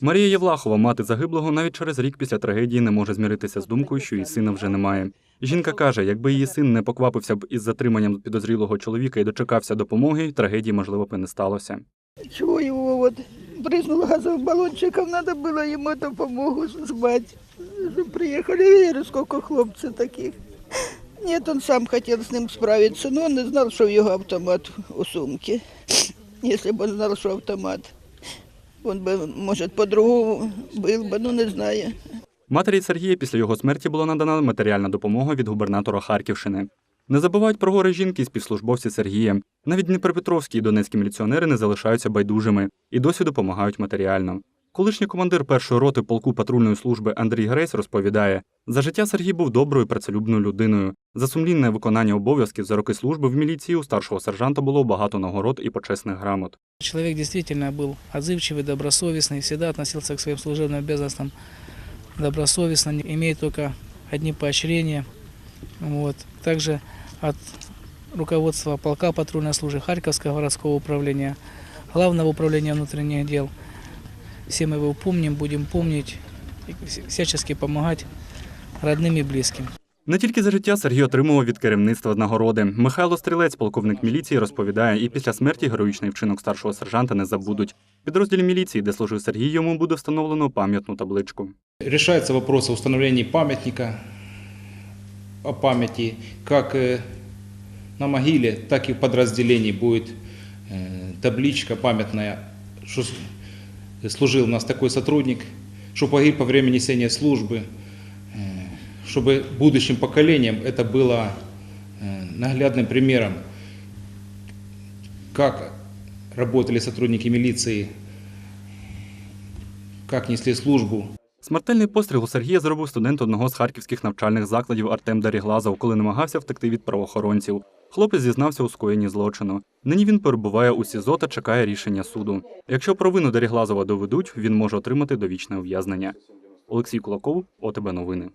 Марія Євлахова, мати загиблого, навіть через рік після трагедії не може зміритися з думкою, що її сина вже немає. Жінка каже, якби її син не поквапився б із затриманням підозрілого чоловіка і дочекався допомоги, трагедії можливо б і не сталося. Чего его вот брызнул газовым баллончиком, надо было ему эту помогу сбать. Чтобы Приехали, я говорю, сколько хлопцев таких. Нет, он сам хотел с ним справиться, но он не знал, что в его автомат у сумке. Если бы он знал, что автомат, он бы, может, по-другому был бы, ну не знаю. Матері Сергія після його смерті була надана матеріальна допомога від губернатора Харківщини. Не забувають про горе жінки і співслужбовці Сергія. Навіть дніпропетровські і донецькі міліціонери не залишаються байдужими і досі допомагають матеріально. Колишній командир першої роти полку патрульної служби Андрій Грейс розповідає: за життя Сергій був доброю і працелюбною людиною. За сумлінне виконання обов'язків за роки служби в міліції у старшого сержанта було багато нагород і почесних грамот. Человек действительно был отзывчивый, добросовестный, всегда относился к своим служебным обязанностям добросовестно, не- имеет только одни поощрения. Вот. Также от руководства полка патрульной службы Харьковского городского управления, Главного управления внутренних дел. Все мы его помним, будем помнить и вс- всячески помогать родным и близким. Не тільки за життя Сергій отримував від керівництва нагороди. Михайло Стрілець, полковник міліції, розповідає, і після смерті героїчний вчинок старшого сержанта не забудуть. В підрозділі міліції, де служив Сергій, йому буде встановлено пам'ятну табличку. Решается вопрос о установлении памятника о памяти как э, на могиле, так и в подразделении будет э, табличка памятная, что с- служил у нас такой сотрудник, что погиб по время несения службы, э, чтобы будущим поколениям это было э, наглядным примером, как работали сотрудники милиции, как несли службу, Смертельний постріл у Сергія зробив студент одного з харківських навчальних закладів Артем Даріглазов, коли намагався втекти від правоохоронців. Хлопець зізнався у скоєнні злочину. Нині він перебуває у СІЗО та чекає рішення суду. Якщо провину Даріглазова доведуть, він може отримати довічне ув'язнення. Олексій Кулаков, ОТБ Новини.